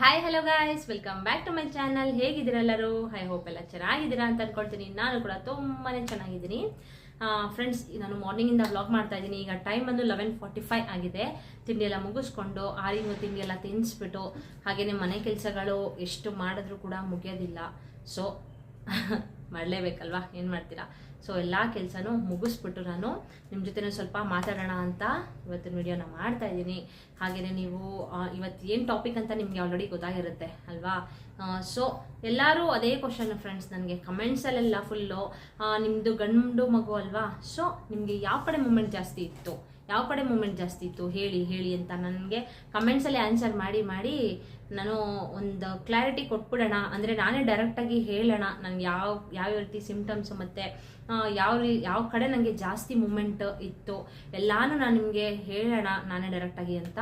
Hi hello guys welcome back to my channel ಹೇಗಿದ್ದೀರೆಲ್ಲರೂ? I hope ಎಲ್ಲ ಚೆನ್ನಾಗಿದ್ದೀರಾ ಅಂತ ಅನ್ಕೊಳ್ತೀನಿ. ನಾನು ಕೂಡ ತುಂಬಾ ಚೆನ್ನಾಗಿದ್ದೀನಿ. ಫ್ರೆಂಡ್ಸ್ ನಾನು ಮಾರ್ನಿಂಗಿಂದ ವ್ಲಾಗ್ ಮಾಡ್ತಾ ಇದ್ದೀನಿ. ಈಗ ಟೈಮ್ ಬಂದು ಲೆವೆನ್ ಫಾರ್ಟಿ ಫೈವ್ ಆಗಿದೆ. ತಿಂಡಿ ಎಲ್ಲ ಮುಗಿಸ್ಕೊಂಡು ಆರಿನ ತಿಂಡಿ ಎಲ್ಲ ತಿನ್ನಿಸ್ಬಿಟ್ಟು ಹಾಗೆಯೇ ಮನೆ ಕೆಲಸಗಳು ಎಷ್ಟು ಮಾಡಿದ್ರೂ ಕೂಡ ಮುಗಿಯೋದಿಲ್ಲ. ಸೊ ಮಾಡಲೇಬೇಕಲ್ವಾ? ಏನು ಮಾಡ್ತೀರಾ? ಸೊ ಎಲ್ಲ ಕೆಲಸನೂ ಮುಗಿಸ್ಬಿಟ್ಟು ನಾನು ನಿಮ್ಮ ಜೊತೆ ಸ್ವಲ್ಪ ಮಾತಾಡೋಣ ಅಂತ ಇವತ್ತಿನ ವಿಡಿಯೋನ ಮಾಡ್ತಾ ಇದ್ದೀನಿ. ಹಾಗೆಯೇ ನೀವು ಇವತ್ತು ಏನು ಟಾಪಿಕ್ ಅಂತ ನಿಮಗೆ ಆಲ್ರೆಡಿ ಗೊತ್ತಾಗಿರುತ್ತೆ, ಅಲ್ವಾ? ಸೊ ಎಲ್ಲರೂ ಅದೇ ಕ್ವಶನ್ ಫ್ರೆಂಡ್ಸ್ ನನಗೆ ಕಮೆಂಟ್ಸಲ್ಲೆಲ್ಲ ಫುಲ್ಲು ನಿಮ್ಮದು ಗಂಡು ಮಗು ಅಲ್ವಾ? ಸೊ ನಿಮಗೆ ಯಾವ ಕಡೆ ಮೂಮೆಂಟ್ ಜಾಸ್ತಿ ಇತ್ತು? ಯಾವ ಕಡೆ ಮೂಮೆಂಟ್ ಜಾಸ್ತಿ ಇತ್ತು? ಹೇಳಿ ಹೇಳಿ ಅಂತ ನನಗೆ ಕಮೆಂಟ್ಸಲ್ಲಿ ಆನ್ಸರ್ ಮಾಡಿ ಮಾಡಿ ನಾನು ಒಂದು ಕ್ಲಾರಿಟಿ ಕೊಟ್ಬಿಡೋಣ. ಅಂದರೆ ನಾನೇ ಡೈರೆಕ್ಟಾಗಿ ಹೇಳೋಣ ನನಗೆ ಯಾವ ಯಾವ ರೀತಿ ಸಿಂಪ್ಟಮ್ಸು ಮತ್ತು ಯಾವ ಯಾವ ಕಡೆ ನನಗೆ ಜಾಸ್ತಿ ಮೂಮೆಂಟ್ ಇತ್ತು. ಎಲ್ಲಾನು ನಾನು ನಿಮಗೆ ಹೇಳೋಣ, ನಾನೇ ಡೈರೆಕ್ಟಾಗಿ ಅಂತ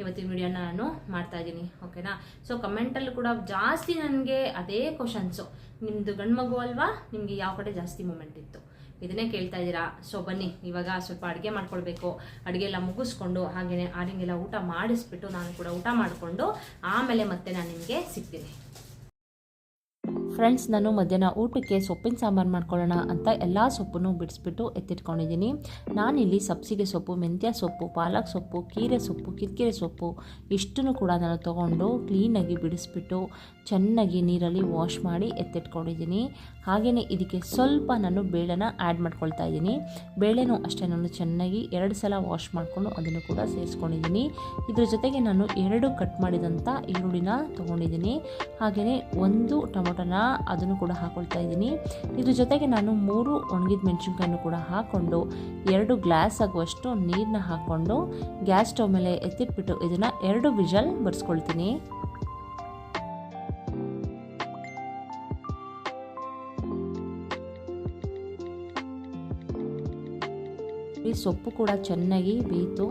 ಇವತ್ತಿನ ವಿಡಿಯೋನ ನಾನು ಮಾಡ್ತಾ ಇದ್ದೀನಿ ಓಕೆನಾ ಸೊ ಕಮೆಂಟಲ್ಲೂ ಕೂಡ ಜಾಸ್ತಿ ನನಗೆ ಅದೇ ಕ್ವಶನ್ಸು ನಿಮ್ಮದು ಗಂಡು ಮಗು ಅಲ್ವಾ? ನಿಮಗೆ ಯಾವ ಕಡೆ ಜಾಸ್ತಿ ಮೂಮೆಂಟ್ ಇತ್ತು? ಇದನ್ನೇ ಕೇಳ್ತಾ ಇದ್ದೀರಾ? ಸೊ ಬನ್ನಿ, ಇವಾಗ ಸ್ವಲ್ಪ ಅಡುಗೆ ಮಾಡ್ಕೊಳ್ಬೇಕು. ಅಡುಗೆ ಎಲ್ಲ ಮುಗಿಸ್ಕೊಂಡು ಹಾಗೆಯೇ ಆರಿಂಗೆಲ್ಲ ಊಟ ಮಾಡಿಸ್ಬಿಟ್ಟು ನಾನು ಕೂಡ ಊಟ ಮಾಡಿಕೊಂಡು ಆಮೇಲೆ ಮತ್ತೆ ನಾನು ನಿಮಗೆ ಸಿಗ್ತೀನಿ. ಫ್ರೆಂಡ್ಸ್, ನಾನು ಮಧ್ಯಾಹ್ನ ಊಟಕ್ಕೆ ಸೊಪ್ಪಿನ ಸಾಂಬಾರು ಮಾಡ್ಕೊಳ್ಳೋಣ ಅಂತ ಎಲ್ಲ ಸೊಪ್ಪನ್ನು ಬಿಡಿಸ್ಬಿಟ್ಟು ಎತ್ತಿಟ್ಕೊಂಡಿದ್ದೀನಿ. ನಾನಿಲ್ಲಿ ಸಬ್ಸಿಗೆ ಸೊಪ್ಪು, ಮೆಂತ್ಯ ಸೊಪ್ಪು, ಪಾಲಕ್ ಸೊಪ್ಪು, ಕೀರೆ ಸೊಪ್ಪು ಕಿರಿಕಿರೆ ಸೊಪ್ಪು ಇಷ್ಟನ್ನು ಕೂಡ ನಾನು ತೊಗೊಂಡು ಕ್ಲೀನಾಗಿ ಬಿಡಿಸ್ಬಿಟ್ಟು ಚೆನ್ನಾಗಿ ನೀರಲ್ಲಿ ವಾಶ್ ಮಾಡಿ ಎತ್ತಿಟ್ಕೊಂಡಿದ್ದೀನಿ. ಹಾಗೆಯೇ ಇದಕ್ಕೆ ಸ್ವಲ್ಪ ನಾನು ಬೇಳೆನ ಆ್ಯಡ್ ಮಾಡ್ಕೊಳ್ತಾ ಇದ್ದೀನಿ. ಬೇಳೆನೂ ಅಷ್ಟೇ, ನಾನು ಚೆನ್ನಾಗಿ ಎರಡು ಸಲ ವಾಶ್ ಮಾಡಿಕೊಂಡು ಅದನ್ನು ಕೂಡ ಸೇರಿಸ್ಕೊಂಡಿದ್ದೀನಿ. ಇದ್ರ ಜೊತೆಗೆ ನಾನು ಎರಡು ಕಟ್ ಮಾಡಿದಂಥ ಈರುಳ್ಳಿನ ತೊಗೊಂಡಿದ್ದೀನಿ. ಹಾಗೆಯೇ ಒಂದು ಟೊಮೊಟೊನ ಅದನ್ನು ಕೂಡ ಹಾಕೊಳ್ತಾ ಇದ್ದೀನಿ. ಇದ್ರ ಜೊತೆಗೆ ನಾನು ಮೂರು ಒಣಗಿದ ಮೆಣಸಿನ್ಕಾಯನ್ನು ಕೂಡ ಹಾಕ್ಕೊಂಡು ಎರಡು ಗ್ಲಾಸ್ ಆಗುವಷ್ಟು ನೀರನ್ನ ಹಾಕ್ಕೊಂಡು ಗ್ಯಾಸ್ ಸ್ಟವ್ ಮೇಲೆ ಎತ್ತಿಟ್ಬಿಟ್ಟು ಇದನ್ನು ಎರಡು ವಿಜಲ್ ಬರ್ಸ್ಕೊಳ್ತೀನಿ. ಈ ಸೊಪ್ಪು ಕೂಡ ಚೆನ್ನಾಗಿ ಬೇಯಿತು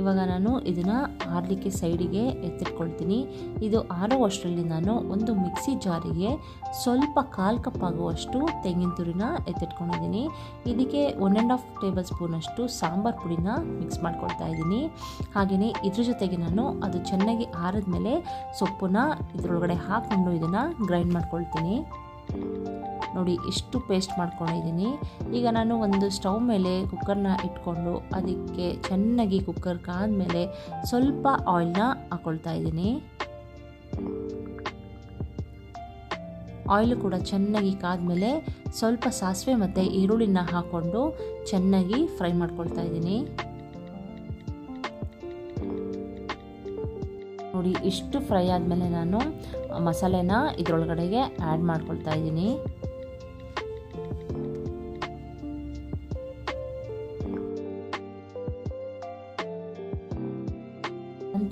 ಇವಾಗ ನಾನು ಇದನ್ನು ಆರಲಿಕ್ಕೆ ಸೈಡಿಗೆ ಎತ್ತಿಟ್ಕೊಳ್ತೀನಿ. ಇದು ಆರೋವಷ್ಟರಲ್ಲಿ ನಾನು ಒಂದು ಮಿಕ್ಸಿ ಜಾರಿಗೆ ಸ್ವಲ್ಪ ಕಾಲು ಕಪ್ಪಾಗುವಷ್ಟು ತೆಂಗಿನ ತುರಿನ ಎತ್ತಿಟ್ಕೊಂಡಿದ್ದೀನಿ. ಇದಕ್ಕೆ ಒನ್ ಆ್ಯಂಡ್ ಹಾಫ್ ಟೇಬಲ್ ಸ್ಪೂನಷ್ಟು ಸಾಂಬಾರು ಪುಡಿನ ಮಿಕ್ಸ್ ಮಾಡ್ಕೊಳ್ತಾ ಇದ್ದೀನಿ. ಹಾಗೆಯೇ ಇದ್ರ ಜೊತೆಗೆ ನಾನು ಅದು ಚೆನ್ನಾಗಿ ಆರಿದ್ಮೇಲೆ ಸೊಪ್ಪನ್ನ ಇದರೊಳಗಡೆ ಹಾಕ್ಕೊಂಡು ಇದನ್ನು ಗ್ರೈಂಡ್ ಮಾಡ್ಕೊಳ್ತೀನಿ. ನೋಡಿ ಇಷ್ಟು ಪೇಸ್ಟ್ ಮಾಡ್ಕೊಂಡಿದ್ದೀನಿ. ಈಗ ನಾನು ಒಂದು ಸ್ಟವ್ ಮೇಲೆ ಕುಕ್ಕರ್ನ ಇಟ್ಕೊಂಡು ಅದಕ್ಕೆ ಚೆನ್ನಾಗಿ ಕುಕ್ಕರ್ ಕಾದ್ಮೇಲೆ ಸ್ವಲ್ಪ ಆಯಿಲ್ನ ಹಾಕ್ಕೊಳ್ತಾ ಇದ್ದೀನಿ. ಆಯಿಲ್ ಕೂಡ ಚೆನ್ನಾಗಿ ಕಾದ್ಮೇಲೆ ಸ್ವಲ್ಪ ಸಾಸಿವೆ ಮತ್ತು ಈರುಳ್ಳಿನ ಹಾಕ್ಕೊಂಡು ಚೆನ್ನಾಗಿ ಫ್ರೈ ಮಾಡ್ಕೊಳ್ತಾ ಇದ್ದೀನಿ. ನೋಡಿ ಇಷ್ಟು ಫ್ರೈ ಆದಮೇಲೆ ನಾನು ಮಸಾಲೆನ ಇದರೊಳಗಡೆಗೆ ಆ್ಯಡ್ ಮಾಡ್ಕೊಳ್ತಾ ಇದ್ದೀನಿ.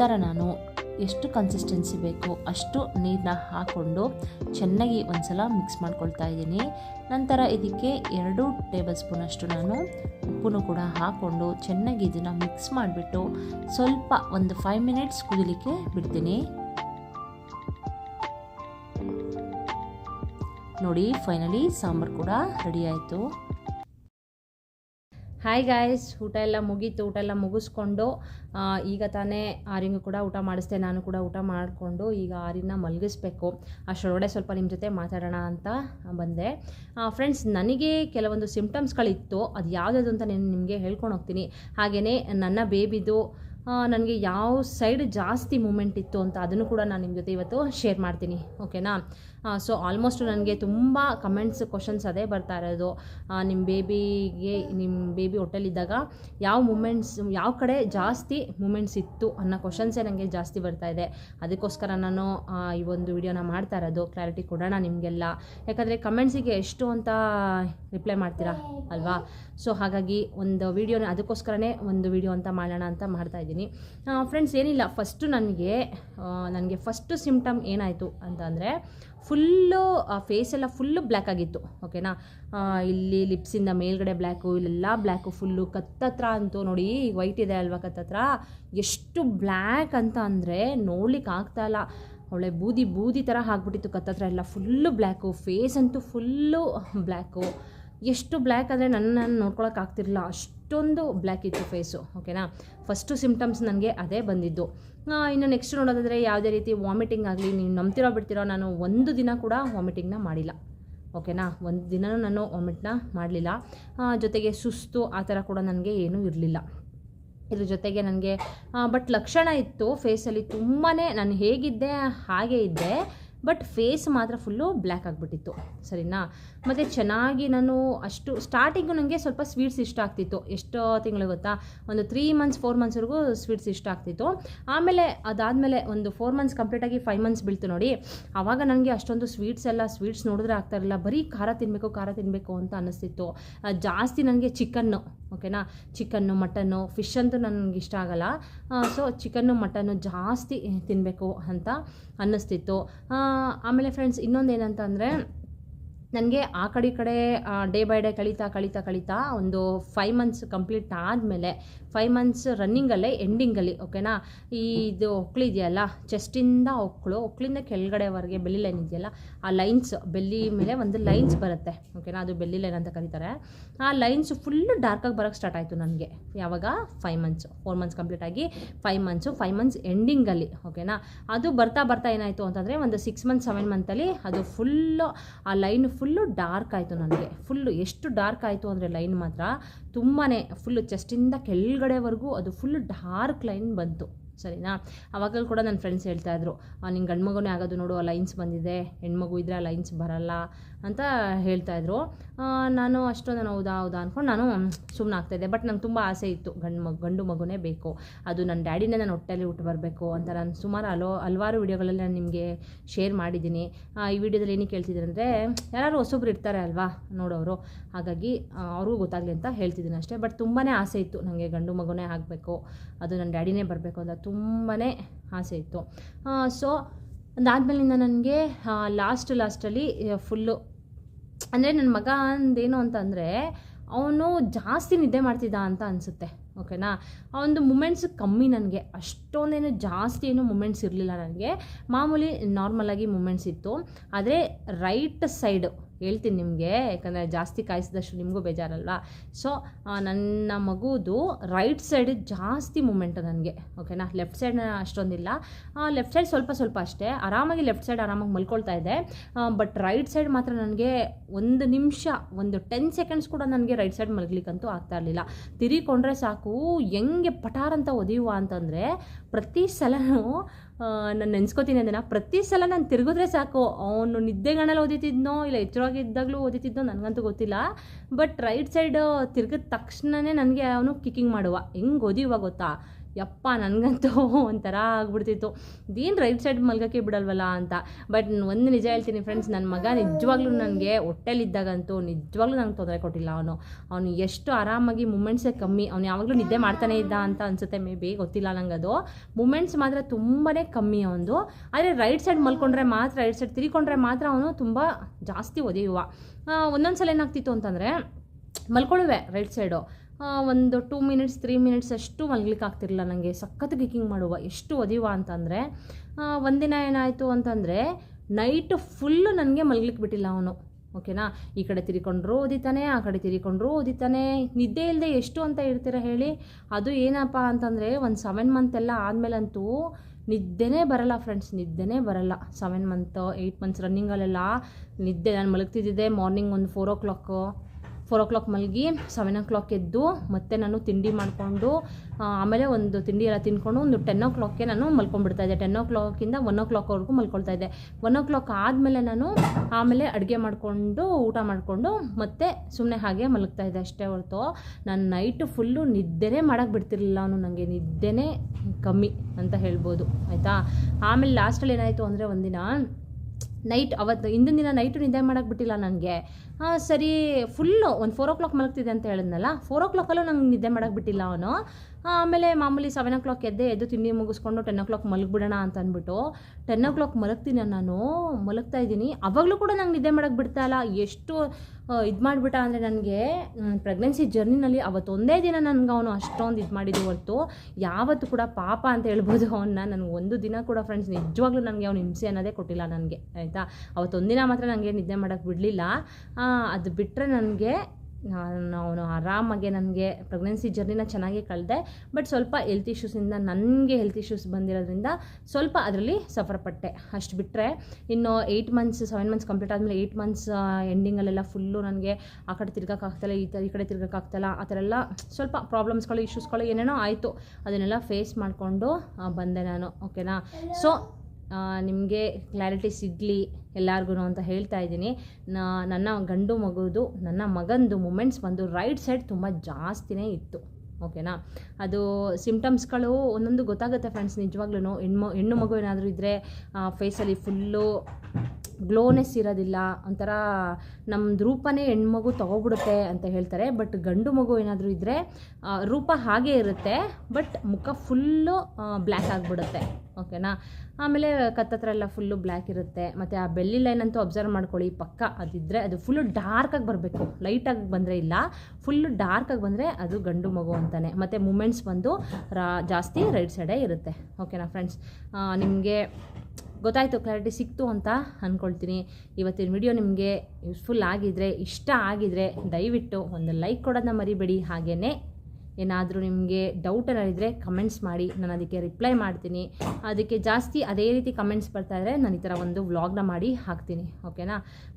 ನಂತರ ನಾನು ಎಷ್ಟು ಕನ್ಸಿಸ್ಟೆನ್ಸಿ ಬೇಕು ಅಷ್ಟು ನೀರನ್ನ ಹಾಕ್ಕೊಂಡು ಚೆನ್ನಾಗಿ ಒಂದ್ಸಲ ಮಿಕ್ಸ್ ಮಾಡ್ಕೊಳ್ತಾ ಇದ್ದೀನಿ. ನಂತರ ಇದಕ್ಕೆ ಎರಡು ಟೇಬಲ್ ಸ್ಪೂನಷ್ಟು ನಾನು ಉಪ್ಪನ್ನು ಕೂಡ ಹಾಕ್ಕೊಂಡು ಚೆನ್ನಾಗಿ ಇದನ್ನು ಮಿಕ್ಸ್ ಮಾಡಿಬಿಟ್ಟು ಸ್ವಲ್ಪ ಒಂದು ಫೈವ್ ಮಿನಿಟ್ಸ್ ಕುದಿಲಿಕ್ಕೆ ಬಿಡ್ತೀನಿ. ನೋಡಿ ಫೈನಲಿ ಸಾಂಬಾರು ಕೂಡ ರೆಡಿ ಆಯಿತು. ಹಾಯ್ ಗಾಯ್ಸ್ ಊಟ ಎಲ್ಲ ಮುಗೀತು, ಊಟ ಎಲ್ಲ ಮುಗಿಸ್ಕೊಂಡು ಈಗ ತಾನೇ ಆರಿಗೂ ಕೂಡ ಊಟ ಮಾಡಿಸ್ದೆ, ನಾನು ಕೂಡ ಊಟ ಮಾಡಿಕೊಂಡು ಈಗ ಆರಿನ ಮಲಗಿಸ್ಬೇಕು. ಅಷ್ಟರೊಳಗಡೆ ಸ್ವಲ್ಪ ನಿಮ್ಮ ಜೊತೆ ಮಾತಾಡೋಣ ಅಂತ ಬಂದೆ. ಫ್ರೆಂಡ್ಸ್ ನನಗೆ ಕೆಲವೊಂದು ಸಿಂಪ್ಟಮ್ಸ್ಗಳಿತ್ತು ಅದು ಯಾವುದಾದ್ರು ಅಂತ ನಾನು, ನಿಮಗೆ ಹೇಳ್ಕೊಂಡು ಹೋಗ್ತೀನಿ. ಹಾಗೆಯೇ ನನ್ನ ಬೇಬಿದು ನನಗೆ ಯಾವ ಸೈಡ್ ಜಾಸ್ತಿ ಮೂಮೆಂಟ್ ಇತ್ತು ಅಂತ ಅದನ್ನು ಕೂಡ ನಾನು ನಿಮ್ಮ ಜೊತೆ ಇವತ್ತು ಶೇರ್ ಮಾಡ್ತೀನಿ ಓಕೆನಾ ಸೊ ಆಲ್ಮೋಸ್ಟ್ ನನಗೆ ತುಂಬ ಕಮೆಂಟ್ಸ್ ಕ್ವಶನ್ಸ್ ಅದೇ ಬರ್ತಾ ಇರೋದು. ನಿಮ್ಮ ಬೇಬಿಗೆ ನಿಮ್ಮ ಬೇಬಿ ಹೊಟ್ಟೆಲಿದ್ದಾಗ ಯಾವ ಮೂಮೆಂಟ್ಸ್, ಯಾವ ಕಡೆ ಜಾಸ್ತಿ ಮೂಮೆಂಟ್ಸ್ ಇತ್ತು ಅನ್ನೋ ಕ್ವಶನ್ಸೇ ನನಗೆ ಜಾಸ್ತಿ ಬರ್ತಾ ಇದೆ. ಅದಕ್ಕೋಸ್ಕರ ನಾನು ಈ ಒಂದು ವಿಡಿಯೋನ ಮಾಡ್ತಾ ಇರೋದು. ಕ್ಲಾರಿಟಿ ಕೊಡೋಣ ನಿಮಗೆಲ್ಲ. ಯಾಕಂದರೆ ಕಮೆಂಟ್ಸಿಗೆ ಎಷ್ಟು ಅಂತ ರಿಪ್ಲೈ ಮಾಡ್ತೀರಾ? ಅಲ್ವಾ? ಸೊ ಹಾಗಾಗಿ ಒಂದು ವಿಡಿಯೋನ ಅದಕ್ಕೋಸ್ಕರನೇ ಒಂದು ವಿಡಿಯೋ ಅಂತ ಮಾಡೋಣ ಅಂತ ಮಾಡ್ತಾ ಇದ್ದೀನಿ. ಫ್ರೆಂಡ್ಸ್ ಏನಿಲ್ಲ ಫಸ್ಟು ನನಗೆ ನನಗೆ ಫಸ್ಟು ಸಿಮ್ಟಮ್ ಏನಾಯಿತು ಅಂತ ಅಂದರೆ ಫುಲ್ಲು ಫೇಸೆಲ್ಲ ಫುಲ್ಲು ಬ್ಲ್ಯಾಕ್ ಆಗಿತ್ತು ಓಕೆನಾ ಇಲ್ಲಿ ಲಿಪ್ಸಿಂದ ಮೇಲ್ಗಡೆ ಬ್ಲ್ಯಾಕು ಇಲ್ಲೆಲ್ಲ ಬ್ಲ್ಯಾಕು ಫುಲ್ಲು ಕತ್ತತ್ರ ಅಂತೂ ನೋಡಿ ವೈಟ್ ಇದೆ ಅಲ್ವಾ ಕತ್ತತ್ರ ಎಷ್ಟು ಬ್ಲ್ಯಾಕ್ ಅಂತ ಅಂದರೆ ನೋಡ್ಲಿಕ್ಕೆ ಇಲ್ಲ. ಒಳ್ಳೆ ಬೂದಿ ಬೂದಿ ಥರ ಆಗ್ಬಿಟ್ಟಿತ್ತು ಕತ್ತತ್ರ ಎಲ್ಲ ಫುಲ್ಲು ಬ್ಲ್ಯಾಕು ಫೇಸ್ ಅಂತೂ ಫುಲ್ಲು ಬ್ಲ್ಯಾಕು ಎಷ್ಟು ಬ್ಲ್ಯಾಕ್ ಆದರೆ ನನ್ನ ನಾನು ನೋಡ್ಕೊಳಕ್ಕೆ ಆಗ್ತಿರಲಿಲ್ಲ. ಅಷ್ಟೊಂದು ಬ್ಲ್ಯಾಕ್ ಇತ್ತು ಫೇಸು ಓಕೆನಾ ಫಸ್ಟು ಸಿಮ್ಟಮ್ಸ್ ನನಗೆ ಅದೇ ಬಂದಿದ್ದು. ಇನ್ನು ನೆಕ್ಸ್ಟ್ ನೋಡೋದಾದರೆ ಯಾವುದೇ ರೀತಿ ವಾಮಿಟಿಂಗ್ ಆಗಲಿ, ನೀವು ನಂಬ್ತಿರೋ ಬಿಡ್ತಿರೋ ನಾನು ಒಂದು ದಿನ ಕೂಡ ವಾಮಿಟಿಂಗ್ನ ಮಾಡಿಲ್ಲ. ಓಕೆನಾ ಒಂದು ದಿನವೂ ನಾನು ವಾಮಿಟ್ನ ಮಾಡಲಿಲ್ಲ. ಜೊತೆಗೆ ಸುಸ್ತು ಆ ಥರ ಕೂಡ ನನಗೆ ಏನೂ ಇರಲಿಲ್ಲ. ಇದ್ರ ಜೊತೆಗೆ ನನಗೆ ಬಟ್ ಲಕ್ಷಣ ಇತ್ತು ಫೇಸಲ್ಲಿ ತುಂಬಾ ನಾನು ಹೇಗಿದ್ದೆ, ಹಾಗೆ ಇದ್ದೆ. ಬಟ್ ಫೇಸ್ ಮಾತ್ರ ಫುಲ್ಲು ಬ್ಲ್ಯಾಕ್ ಆಗಿಬಿಟ್ಟಿತ್ತು, ಸರಿನಾ? ಮತ್ತು ಚೆನ್ನಾಗಿ ನಾನು ಅಷ್ಟು ಸ್ಟಾರ್ಟಿಂಗು ನನಗೆ ಸ್ವಲ್ಪ ಸ್ವೀಟ್ಸ್ ಇಷ್ಟ ಆಗ್ತಿತ್ತು. ಎಷ್ಟೋ ತಿಂಗಳು ಗೊತ್ತಾ? ಒಂದು ತ್ರೀ ಮಂತ್ಸ್ ಫೋರ್ ಮಂತ್ಸ್ವರೆಗೂ ಸ್ವೀಟ್ಸ್ ಇಷ್ಟ ಆಗ್ತಿತ್ತು. ಆಮೇಲೆ ಅದಾದಮೇಲೆ ಒಂದು ಫೋರ್ ಮಂತ್ಸ್ ಕಂಪ್ಲೀಟಾಗಿ ಫೈವ್ ಮಂತ್ಸ್ ಬೀಳ್ತು ನೋಡಿ. ಆವಾಗ ನನಗೆ ಅಷ್ಟೊಂದು ಸ್ವೀಟ್ಸ್ ಎಲ್ಲ ಸ್ವೀಟ್ಸ್ ನೋಡಿದ್ರೆ ಆಗ್ತಾ ಇರಲಿಲ್ಲ. ಬರೀ ಖಾರ ತಿನ್ನಬೇಕು ಖಾರ ತಿನ್ನಬೇಕು ಅಂತ ಅನ್ನಿಸ್ತಿತ್ತು ಜಾಸ್ತಿ ನನಗೆ ಚಿಕನ್ನು ಓಕೆನಾ ಚಿಕನ್ನು, ಮಟನ್ನು ಫಿಶ್ ಅಂತೂ ನನಗೆ ಇಷ್ಟ ಆಗಲ್ಲ. ಸೊ ಚಿಕನ್ನು, ಮಟನ್ನು ಜಾಸ್ತಿ ತಿನ್ನಬೇಕು ಅಂತ ಅನ್ನಿಸ್ತಿತ್ತು. ಆಮೇಲೆ ಫ್ರೆಂಡ್ಸ್ ಇನ್ನೊಂದು ಏನಂತ ಅಂದರೆ ನನಗೆ ಆ ಕಡೆ ಕಡೆ ಡೇ ಬೈ ಡೇ ಕಳೀತಾ ಕಳೀತಾ ಕಳೀತಾ ಒಂದು ಫೈವ್ ಮಂತ್ಸ್ ಕಂಪ್ಲೀಟ್ ಆದಮೇಲೆ ಫೈವ್ ಮಂತ್ಸ್ ರನ್ನಿಂಗಲ್ಲೇ ಎಂಡಿಂಗಲ್ಲಿ ಓಕೆನಾ ಈ ಇದು ಒಕ್ಳಿದೆಯಲ್ಲ ಚೆಸ್ಟಿಂದ ಹೊಕ್ಳು ಒಕ್ಳಿಂದ ಕೆಳಗಡೆವರೆಗೆ ಬೆಲ್ಲಿ ಲೈನ್ ಇದೆಯಲ್ಲ, ಆ ಲೈನ್ಸ್ ಬೆಲ್ಲಿ ಮೇಲೆ ಒಂದು ಲೈನ್ಸ್ ಬರುತ್ತೆ ಓಕೆನಾ ಅದು ಬೆಲ್ಲಿ ಲೈನ್ ಅಂತ ಕರೀತಾರೆ. ಆ ಲೈನ್ಸ್ ಫುಲ್ಲು ಡಾರ್ಕಾಗಿ ಬರೋಕ್ಕೆ ಸ್ಟಾರ್ಟ್ ಆಯಿತು ನನಗೆ, ಯಾವಾಗ? Five months four months complete ಆಗಿ ಫೈವ್ ಮಂತ್ಸು ಫೈವ್ ಮಂತ್ಸ್ ಎಂಡಿಂಗಲ್ಲಿ ಓಕೆನಾ ಅದು ಬರ್ತಾ ಬರ್ತಾ ಏನಾಯಿತು ಅಂತಂದರೆ, ಒಂದು ಸಿಕ್ಸ್ ಮಂತ್ ಸೆವೆನ್ ಮಂತಲ್ಲಿ ಅದು ಫುಲ್ಲು ಆ ಲೈನ್ ಫುಲ್ಲು ಡಾರ್ಕ್ ಆಯಿತು ನನಗೆ. ಫುಲ್ಲು ಎಷ್ಟು ಡಾರ್ಕ್ ಆಯಿತು ಅಂದರೆ ಲೈನ್ ಮಾತ್ರ ತುಂಬಾ ಫುಲ್ಲು ಚೆಸ್ಟಿಂದ ಕೆಳಗಡೆವರೆಗೂ ಅದು ಫುಲ್ ಡಾರ್ಕ್ ಲೈನ್ ಬಂತು. ಸರಿನಾ? ಅವಾಗಲೂ ಕೂಡ ನನ್ನ ಫ್ರೆಂಡ್ಸ್ ಹೇಳ್ತಾ ಇದ್ರು ನಿಂಗೆ ಗಂಡು ಮಗುನೇ ಆಗೋದು ನೋಡು ಲೈನ್ಸ್ ಬಂದಿದೆ, ಹೆಣ್ಮಗು ಇದ್ದರೆ ಲೈನ್ಸ್ ಬರಲ್ಲ ಅಂತ ಹೇಳ್ತಾಯಿದ್ರು ನಾನು ಅಷ್ಟೊಂದು ನಾನು ಹೌದಾ ಹೌದಾ ಅಂದ್ಕೊಂಡು ನಾನು ಸುಮ್ಮನೆ ಆಗ್ತಾಯಿದ್ದೆ ಬಟ್ ನಂಗೆ ತುಂಬ ಆಸೆ ಇತ್ತು, ಗಂಡು ಮಗು, ಗಂಡು ಮಗುನೇ ಬೇಕು, ಅದು ನನ್ನ ಡ್ಯಾಡಿನೇ ನಾನು ಹೊಟ್ಟೆಲಿ ಹುಟ್ಟು ಬರಬೇಕು ಅಂತ ನಾನು ಸುಮಾರು ಹಲೋ, ಹಲವಾರು ವೀಡಿಯೋಗಳಲ್ಲಿ ನಾನು ನಿಮಗೆ ಶೇರ್ ಮಾಡಿದ್ದೀನಿ. ಈ ವಿಡಿಯೋದಲ್ಲಿ ಏನಕ್ಕೆ ಹೇಳ್ತಿದ್ದೀನಿ ಅಂದರೆ ಯಾರು ಹೊಸೊಬ್ರು ಇರ್ತಾರೆ ಅಲ್ವಾ ನೋಡೋರು ಹಾಗಾಗಿ ಅವ್ರಿಗೂ ಗೊತ್ತಾಗಲಿ ಅಂತ ಹೇಳ್ತಿದ್ದೀನಿ ಅಷ್ಟೇ. ಬಟ್ ತುಂಬಾ ಆಸೆ ಇತ್ತು ನನಗೆ ಗಂಡು ಮಗುನೇ ಆಗಬೇಕು, ಅದು ನನ್ನ ಡ್ಯಾಡಿನೇ ಬರಬೇಕು ಅಂತ. ತುಂಬಾ ಆಸೆ ಇತ್ತು. ಸೊ ಅದಾದಮೇಲಿಂದ ನನಗೆ ಲಾಸ್ಟ್ ಲಾಸ್ಟಲ್ಲಿ ಫುಲ್ಲು ಅಂದರೆ ನನ್ನ ಮಗ ಅಂದೇನು ಅಂತಂದರೆ ಅವನು ಜಾಸ್ತಿ ನಿದ್ದೆ ಮಾಡ್ತಿದ್ದ ಅಂತ ಅನಿಸುತ್ತೆ ಓಕೆನಾ ಆ ಒಂದು ಮೂಮೆಂಟ್ಸ್ ಕಮ್ಮಿ ನನಗೆ ಅಷ್ಟೊಂದೇನು ಜಾಸ್ತಿ ಏನು ಮೂಮೆಂಟ್ಸ್ ಇರಲಿಲ್ಲ ನನಗೆ. ಮಾಮೂಲಿ ನಾರ್ಮಲಾಗಿ ಮೂಮೆಂಟ್ಸ್ ಇತ್ತು. ಆದರೆ ರೈಟ್ ಸೈಡು ಹೇಳ್ತೀನಿ ನಿಮಗೆ, ಯಾಕಂದರೆ ಜಾಸ್ತಿ ಕಾಯಿಸಿದಷ್ಟು ನಿಮಗೂ ಬೇಜಾರಲ್ವಾ? ಸೊ ನನ್ನ ಮಗುದು ರೈಟ್ ಸೈಡ್ ಜಾಸ್ತಿ ಮೂಮೆಂಟ್ ನನಗೆ ಓಕೆನಾ ಲೆಫ್ಟ್ ಸೈಡ್ ಅಷ್ಟೊಂದಿಲ್ಲ. ಲೆಫ್ಟ್ ಸೈಡ್ ಸ್ವಲ್ಪ ಸ್ವಲ್ಪ ಅಷ್ಟೇ. ಆರಾಮಾಗಿ ಲೆಫ್ಟ್ ಸೈಡ್ ಆರಾಮಾಗಿ ಮಲ್ಕೊಳ್ತಾ ಇದೆ. ಬಟ್ ರೈಟ್ ಸೈಡ್ ಮಾತ್ರ ನನಗೆ ಒಂದು ನಿಮಿಷ, ಒಂದು ಟೆನ್ ಸೆಕೆಂಡ್ಸ್ ಕೂಡ ನನಗೆ ರೈಟ್ ಸೈಡ್ ಮಲಗಲಿಕ್ಕಂತೂ ಆಗ್ತಾ ಇರಲಿಲ್ಲ. ತಿರಿಕೊಂಡ್ರೆ ಸಾಕು, ಹೆಂಗೆ ಪಟಾರ್ ಅಂತ ಒದೆಯುವ ಅಂತಂದರೆ ಪ್ರತಿ ಸಲನೂ ನಾನು ನೆನ್ಸ್ಕೊತೀನಿ ಅದನ್ನು. ಪ್ರತಿ ಸಲ ನಾನು ತಿರುಗಿದ್ರೆ ಸಾಕು. ಅವನು ನಿದ್ದೆಗಣ್ಣಲ್ಲಿ ಓದಿತಿದ್ನೋ, ಇಲ್ಲ ಎಚ್ಚರವಾಗಿದ್ದಾಗಲೂ ಓದಿತಿದ್ನೋ ನನಗಂತೂ ಗೊತ್ತಿಲ್ಲ. ಬಟ್ ರೈಟ್ ಸೈಡ್ ತಿರುಗಿದ ತಕ್ಷಣವೇ ನನಗೆ ಅವನು ಕಿಕ್ಕಿಂಗ್ ಮಾಡುವ. ಹೆಂಗೆ ಓದಿಯುವ ಗೊತ್ತಾ? ಯಪ್ಪ, ನನಗಂತೂ ಒಂಥರ ಆಗ್ಬಿಡ್ತಿತ್ತು. ಇದೇನು ರೈಟ್ ಸೈಡ್ ಮಲ್ಗೋಕ್ಕೆ ಬಿಡಲ್ವಲ್ಲ ಅಂತ. ಬಟ್ ಒಂದು ನಿಜ ಹೇಳ್ತೀನಿ ಫ್ರೆಂಡ್ಸ್ ನನ್ನ ಮಗ ನಿಜವಾಗ್ಲೂ ನನಗೆ ಹೊಟ್ಟೆಲಿದ್ದಾಗಂತೂ ನಿಜವಾಗ್ಲೂ ನಂಗೆ ತೊಂದರೆ ಕೊಟ್ಟಿಲ್ಲ ಅವನು. ಅವನು ಎಷ್ಟು ಆರಾಮಾಗಿ ಮೂಮೆಂಟ್ಸೇ ಕಮ್ಮಿ, ಅವನು ಯಾವಾಗಲೂ ನಿದ್ದೆ ಮಾಡ್ತಾನೆ ಇದ್ದ ಅಂತ ಅನಿಸುತ್ತೆ, ಮೇ ಬಿ ಗೊತ್ತಿಲ್ಲ ನಂಗೆ ಅದು ಮೂಮೆಂಟ್ಸ್ ಮಾತ್ರ ತುಂಬಾ ಕಮ್ಮಿ ಅವನು ಆದರೆ ರೈಟ್ ಸೈಡ್ ಮಲ್ಕೊಂಡ್ರೆ ಮಾತ್ರ, ರೈಟ್ ಸೈಡ್ ತಿರ್ಕೊಂಡ್ರೆ ಮಾತ್ರ ಅವನು ತುಂಬ ಜಾಸ್ತಿ ಒದೆಯುವ. ಒಂದೊಂದು ಸಲ ಏನಾಗ್ತಿತ್ತು ಅಂತಂದರೆ ಮಲ್ಕೊಳ್ಳುವೆ ರೈಟ್ ಸೈಡು. ಒಂದು ಟೂ ಮಿನಿಟ್ಸ್ ತ್ರೀ ಮಿನಿಟ್ಸ್ ಅಷ್ಟು ಮಲಗಲಿಕ್ಕೆ ಆಗ್ತಿರಲಿಲ್ಲ ನನಗೆ ಸಖತ್ ಕಿಕ್ಕಿಂಗ್ ಮಾಡುವ. ಎಷ್ಟು ಒದೆಯುವ ಅಂತಂದರೆ ಒಂದಿನ ಏನಾಯಿತು ಅಂತಂದರೆ ನೈಟ್ ಫುಲ್ಲು ನನಗೆ ಮಲಗಲಿಕ್ಕೆ ಬಿಟ್ಟಿಲ್ಲ ಅವನು. ಓಕೆನಾ ಈ ಕಡೆ ತಿರ್ಕೊಂಡ್ರು ಓದಿತಾನೆ ಆ ಕಡೆ ತಿರ್ಕೊಂಡ್ರು ಓದಿತಾನೆ ನಿದ್ದೆ ಇಲ್ಲದೆ ಎಷ್ಟು ಅಂತ ಇರ್ತೀರ ಹೇಳಿ? ಅದು ಏನಪ್ಪ ಅಂತಂದರೆ, ಒಂದು ಸೆವೆನ್ ಮಂತ್ ಎಲ್ಲ ಆದಮೇಲಂತೂ ನಿದ್ದೆನೇ ಬರಲ್ಲ ಫ್ರೆಂಡ್ಸ್ ನಿದ್ದೆನೇ ಬರಲ್ಲ. ಸೆವೆನ್ ಮಂತ್ ಏಯ್ಟ್ ಮಂತ್ಸ್ ರನ್ನಿಂಗಲ್ಲೆಲ್ಲ ನಿದ್ದೆ. ನಾನು ಮಲಗ್ತಿದ್ದಿದ್ದೆ ಮಾರ್ನಿಂಗ್ ಒಂದು four o'clock four o'clock ಮಲಗಿ ಸೆವೆನ್ ಓ ಕ್ಲಾಕ್ ಎದ್ದು ಮತ್ತೆ ನಾನು ತಿಂಡಿ ಮಾಡಿಕೊಂಡು ಆಮೇಲೆ ಒಂದು ತಿಂಡಿ ಎಲ್ಲ ತಿನ್ಕೊಂಡು ಒಂದು ಟೆನ್ ಓ ಕ್ಲಾಕ್ಗೆ ನಾನು ಮಲ್ಕೊಂಡ್ಬಿಡ್ತಾ ಇದ್ದೆ. ಟೆನ್ ಓ ಕ್ಲಾಕಿಂದ ಒನ್ ಓ ಕ್ಲಾಕ್ವರೆಗೂ ಮಲ್ಕೊಳ್ತಾ ಇದ್ದೆ. ಒನ್ ಓ ಕ್ಲಾಕ್ ಆದಮೇಲೆ ನಾನು ಆಮೇಲೆ ಅಡುಗೆ ಮಾಡಿಕೊಂಡು, ಊಟ ಮಾಡಿಕೊಂಡು ಮತ್ತೆ ಸುಮ್ಮನೆ ಹಾಗೆ ಮಲಗ್ತಾ ಇದ್ದೆ ಅಷ್ಟೇ ಹೊರತು. ನಾನು ನೈಟು ಫುಲ್ಲು ನಿದ್ದೆನೇ ಮಾಡೋಕ್ಕೆ ಬಿಡ್ತಿರ್ಲಿಲ್ಲ ಅವನು ನನಗೆ ನಿದ್ದೆನೇ ಕಮ್ಮಿ ಅಂತ ಹೇಳ್ಬೋದು. ಆಯಿತಾ? ಆಮೇಲೆ ಲಾಸ್ಟಲ್ಲಿ ಏನಾಯಿತು ಅಂದರೆ ಒಂದಿನ ನೈಟ್ ಅವತ್ತು, ಹಿಂದಿನ ದಿನ ನೈಟು ನಿದ್ದೆ ಮಾಡೋಕ್ಕೆ ಬಿಟ್ಟಿಲ್ಲ ನನಗೆ. ಸರಿ ಫುಲ್ಲು ಒಂದು ಫೋರ್ ಓ ಕ್ಲಾಕ್ ಮಲಗ್ತಿದೆ ಅಂತ ಹೇಳಿದ್ನಲ್ಲ ಫೋರ್ ಓ ಕ್ಲಾಕಲ್ಲೂ ನಂಗೆ ನಿದ್ದೆ ಮಾಡೋಕ್ಕೆ ಬಿಟ್ಟಿಲ್ಲ ಅವನು. ಆಮೇಲೆ ಮಾಮೂಲಿ ಸೆವೆನ್ ಓ ಕ್ಲಾಕ್ ಎದ್ದೆ ಎದ್ದು ತಿಂಡಿ ಮುಗಿಸ್ಕೊಂಡು ಟೆನ್ ಓ ಕ್ಲಾಕ್ ಮಲಗ್ಬಿಡೋಣ ಅಂತ ಅಂದ್ಬಿಟ್ಟು ಟೆನ್ ಓ ಕ್ಲಾಕ್ ಮಲಗ್ತೀನಿ ನಾನು, ಮಲಗ್ತಾ ಇದ್ದೀನಿ. ಅವಾಗಲೂ ಕೂಡ ನಂಗೆ ನಿದ್ದೆ ಮಾಡೋಕ್ಕೆ ಬಿಡ್ತಾ ಇಲ್ಲ. ಎಷ್ಟು ಇದು ಮಾಡಿಬಿಟ್ಟ ಅಂದರೆ ನನಗೆ ಪ್ರೆಗ್ನೆನ್ಸಿ ಜರ್ನಿನಲ್ಲಿ ಅವತ್ತೊಂದೇ ದಿನ ನನಗೆ ಅವನು ಅಷ್ಟೊಂದು ಇದು ಮಾಡಿದ್ದು ಹೊರತು ಯಾವತ್ತು ಕೂಡ ಪಾಪ ಅಂತ ಹೇಳ್ಬೋದು ಅವನ್ನ ನನಗೆ ಒಂದು ದಿನ ಕೂಡ ಫ್ರೆಂಡ್ಸ್ ನಿಜವಾಗ್ಲೂ ನನಗೆ ಅವ್ನು ಹಿಂಸೆ ಅನ್ನೋದೇ ಕೊಟ್ಟಿಲ್ಲ ನನಗೆ, ಆಯಿತಾ? ಅವತ್ತೊಂದಿನ ಮಾತ್ರ ನನಗೆ ನಿದ್ದೆ ಮಾಡೋಕ್ಕೆ ಬಿಡಲಿಲ್ಲ. ಅದು ಬಿಟ್ಟರೆ ನನಗೆ ಅವನು ಆರಾಮಾಗೆ ನನಗೆ ಪ್ರೆಗ್ನೆನ್ಸಿ ಜರ್ನಿನ ಚೆನ್ನಾಗಿ ಕಳೆದೆ ಬಟ್ ಸ್ವಲ್ಪ ಹೆಲ್ತ್ ಇಶ್ಯೂಸಿಂದ ನನಗೆ ಹೆಲ್ತ್ ಇಶ್ಯೂಸ್ ಬಂದಿರೋದ್ರಿಂದ ಸ್ವಲ್ಪ ಅದರಲ್ಲಿ ಸಫರ್ ಪಟ್ಟೆ. ಅಷ್ಟು ಬಿಟ್ಟರೆ ಇನ್ನು eight months seven months complete ಆದಮೇಲೆ ಏಯ್ಟ್ ಮಂತ್ಸ್ ಎಂಡಿಂಗಲ್ಲೆಲ್ಲ ಫುಲ್ಲು ನನಗೆ ಆ ಕಡೆ ತಿರ್ಗೋಕ್ಕಾಗ್ತಲ್ಲ, ಈ ಥರ ಈ ಕಡೆ ತಿರ್ಗೋಕ್ಕಾಗ್ತಲ್ಲ, ಆ ಥರ ಎಲ್ಲ ಸ್ವಲ್ಪ ಪ್ರಾಬ್ಲಮ್ಸ್ಗಳು ಇಶ್ಯೂಸ್ಗಳು ಏನೇನೋ ಆಯಿತು. ಅದನ್ನೆಲ್ಲ ಫೇಸ್ ಮಾಡಿಕೊಂಡು ಬಂದೆ ನಾನು ಓಕೆನಾ ಸೊ ನಿಮಗೆ ಕ್ಲಾರಿಟಿ ಸಿಗಲಿ ಎಲ್ಲರಿಗೂ ಅಂತ ಹೇಳ್ತಾ ಇದ್ದೀನಿ. ನನ್ನ ಗಂಡು ಮಗುದು, ನನ್ನ ಮಗಂದು ಮೂಮೆಂಟ್ಸ್ ಬಂದು ರೈಟ್ ಸೈಡ್ ತುಂಬ ಜಾಸ್ತಿನೇ ಇತ್ತು. ಓಕೆನಾ ಅದು ಸಿಂಪ್ಟಮ್ಸ್ಗಳು ಒಂದೊಂದು ಗೊತ್ತಾಗುತ್ತೆ ಫ್ರೆಂಡ್ಸ್ ನಿಜವಾಗ್ಲೂ ಹೆಣ್ಣು ಹೆಣ್ಣು ಮಗು ಏನಾದರೂ ಇದ್ದರೆ ಫೇಸಲ್ಲಿ ಫುಲ್ಲು ಗ್ಲೋನೆಸ್ ಇರೋದಿಲ್ಲ, ಒಂಥರ ನಮ್ಮದು ರೂಪನೇ ಹೆಣ್ಮಗು ತೊಗೊಬಿಡುತ್ತೆ ಅಂತ ಹೇಳ್ತಾರೆ. ಬಟ್ ಗಂಡು ಮಗು ಏನಾದರೂ ಇದ್ದರೆ ರೂಪ ಹಾಗೇ ಇರುತ್ತೆ, ಬಟ್ ಮುಖ ಫುಲ್ಲು ಬ್ಲ್ಯಾಕ್ ಆಗಿಬಿಡುತ್ತೆ. ಓಕೆನಾ? ಆಮೇಲೆ ಕತ್ತತ್ರ ಎಲ್ಲ ಫುಲ್ಲು ಬ್ಲ್ಯಾಕ್ ಇರುತ್ತೆ. ಮತ್ತು ಆ ಬೆಳ್ಳಿ ಲೈನ್ ಅಂತೂ ಅಬ್ಸರ್ವ್ ಮಾಡ್ಕೊಳ್ಳಿ, ಪಕ್ಕ ಅದಿದ್ದರೆ ಅದು ಫುಲ್ಲು ಡಾರ್ಕಾಗಿ ಬರಬೇಕು. ಲೈಟಾಗಿ ಬಂದರೆ ಇಲ್ಲ, ಫುಲ್ಲು ಡಾರ್ಕಾಗಿ ಬಂದರೆ ಅದು ಗಂಡು ಮಗು ಅಂತಲೇ ಮತ್ತು ಮೂಮೆಂಟ್ಸ್ ಬಂದು ರಾ, ಜಾಸ್ತಿ ರೈಟ್ ಸೈಡೇ ಇರುತ್ತೆ. ಓಕೆನಾ, ಫ್ರೆಂಡ್ಸ್? ನಿಮಗೆ ಗೊತ್ತಾಯಿತು ಕ್ಲಾರಿಟಿ ಸಿಕ್ತು ಅಂತ ಅಂದ್ಕೊಳ್ತೀನಿ ಇವತ್ತಿನ ವಿಡಿಯೋ ನಿಮಗೆ ಯೂಸ್ಫುಲ್ ಆಗಿದ್ದರೆ ಇಷ್ಟ ಆಗಿದರೆ ದಯವಿಟ್ಟು ಒಂದು ಲೈಕ್ ಕೊಡೋದನ್ನ ಮರಿಬೇಡಿ. ಹಾಗೆಯೇ ಏನಾದರೂ ನಿಮಗೆ ಡೌಟ್ ಏನಾರಿದ್ರೆ ಕಮೆಂಟ್ಸ್ ಮಾಡಿ. ನಾನು ಅದಕ್ಕೆ ರಿಪ್ಲೈ ಮಾಡ್ತೀನಿ. ಅದಕ್ಕೆ ಜಾಸ್ತಿ ಅದೇ ರೀತಿ ಕಮೆಂಟ್ಸ್ ಬರ್ತಾಯಿದ್ರೆ ನಾನು ಈ ಥರ ಒಂದು ವ್ಲಾಗ್ನ ಮಾಡಿ ಹಾಕ್ತೀನಿ. ಓಕೆನಾ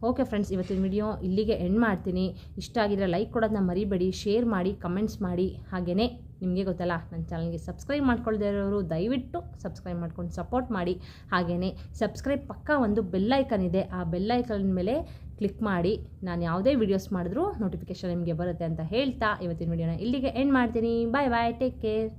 ಓಕೆ ಫ್ರೆಂಡ್ಸ್ ಇವತ್ತಿನ ವಿಡಿಯೋ ಇಲ್ಲಿಗೆ ಎಂಡ್ ಮಾಡ್ತೀನಿ. ಇಷ್ಟ ಆಗಿದ್ರೆ ಲೈಕ್ ಕೊಡೋದನ್ನ ಮರಿಬೇಡಿ ಶೇರ್ ಮಾಡಿ ಕಮೆಂಟ್ಸ್ ಮಾಡಿ. ಹಾಗೆಯೇ ನಿಮಗೆ ಗೊತ್ತಲ್ಲ, ನನ್ನ ಚಾನಲ್ಗೆ ಸಬ್ಸ್ಕ್ರೈಬ್ ಮಾಡ್ಕೊಳ್ದೇ ಇರೋರು ದಯವಿಟ್ಟು ಸಬ್ಸ್ಕ್ರೈಬ್ ಮಾಡ್ಕೊಂಡು ಸಪೋರ್ಟ್ ಮಾಡಿ. ಹಾಗೆಯೇ ಸಬ್ಸ್ಕ್ರೈಬ್ ಪಕ್ಕ ಒಂದು ಬೆಲ್ಲೈಕನ್ ಇದೆ, ಆ ಬೆಲ್ಲೈಕನ್ ಮೇಲೆ ಕ್ಲಿಕ್ ಮಾಡಿ. ನಾನು ಯಾವುದೇ ವೀಡಿಯೋಸ್ ಮಾಡಿದ್ರೂ ನೋಟಿಫಿಕೇಷನ್ ನಿಮಗೆ ಬರುತ್ತೆ ಅಂತ ಹೇಳ್ತಾ ಇವತ್ತಿನ ವಿಡಿಯೋನ ಇಲ್ಲಿಗೆ ಎಂಡ್ ಮಾಡ್ತೀನಿ. ಬಾಯ್ ಬಾಯ್ ಟೇಕ್ ಕೇರ್